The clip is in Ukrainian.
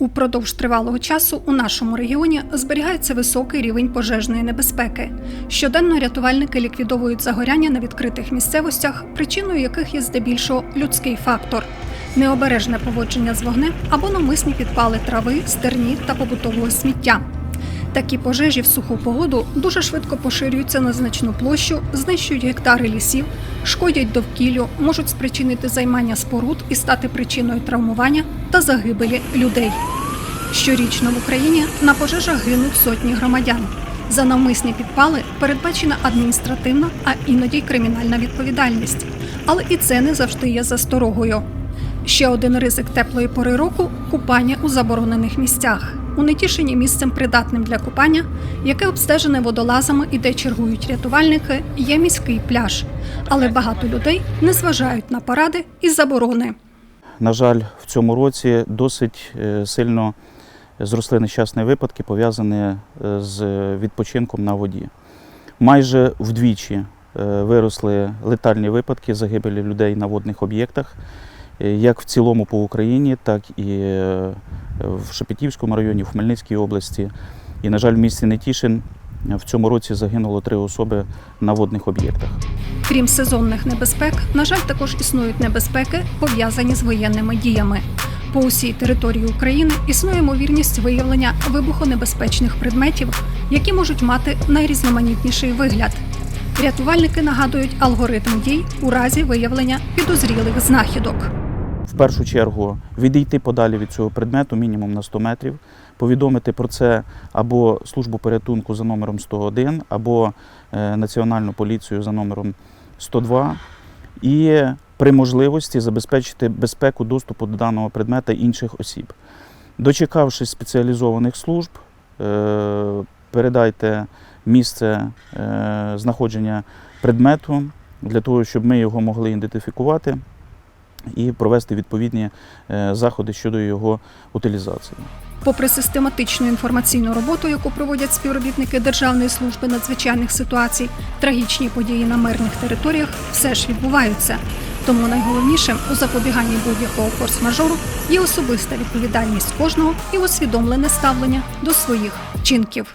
Упродовж тривалого часу у нашому регіоні зберігається високий рівень пожежної небезпеки. Щоденно рятувальники ліквідовують загоряння на відкритих місцевостях, причиною яких є здебільшого людський фактор. Необережне поводження з вогнем або навмисні підпали трави, стерні та побутового сміття. Такі пожежі в суху погоду дуже швидко поширюються на значну площу, знищують гектари лісів, шкодять довкіллю, можуть спричинити займання споруд і стати причиною травмування та загибелі людей. Щорічно в Україні на пожежах гинуть сотні громадян. За навмисні підпали передбачена адміністративна, а іноді й кримінальна відповідальність. Але і це не завжди є засторогою. Ще один ризик теплої пори року купання у заборонених місцях. У Нетішині місцем придатним для купання, яке обстежене водолазами і де чергують рятувальники, є міський пляж. Але багато людей не зважають на поради і заборони. На жаль, в цьому році досить е, сильно зросли нещасні випадки, пов'язані е, з відпочинком на воді. Майже вдвічі е, виросли летальні випадки загибелі людей на водних об'єктах, як в цілому по Україні, так і е, в Шепетівському районі, в Хмельницькій області. І, на жаль, в місті Нетішин в цьому році загинуло три особи на водних об'єктах. Крім сезонних небезпек, на жаль, також існують небезпеки, пов'язані з воєнними діями. По усій території України існує ймовірність виявлення вибухонебезпечних предметів, які можуть мати найрізноманітніший вигляд. Рятувальники нагадують алгоритм дій у разі виявлення підозрілих знахідок. Першу чергу відійти подалі від цього предмету, мінімум на 100 метрів, повідомити про це або службу порятунку за номером 101, або е, Національну поліцію за номером 102, і при можливості забезпечити безпеку доступу до даного предмета інших осіб. Дочекавшись спеціалізованих служб, е, передайте місце е, знаходження предмету для того, щоб ми його могли ідентифікувати і провести відповідні е, заходи щодо його утилізації. Попри систематичну інформаційну роботу, яку проводять співробітники Державної служби надзвичайних ситуацій, трагічні події на мирних територіях все ж відбуваються. Тому найголовнішим у запобіганні будь-якого форс-мажору є особиста відповідальність кожного і усвідомлене ставлення до своїх вчинків.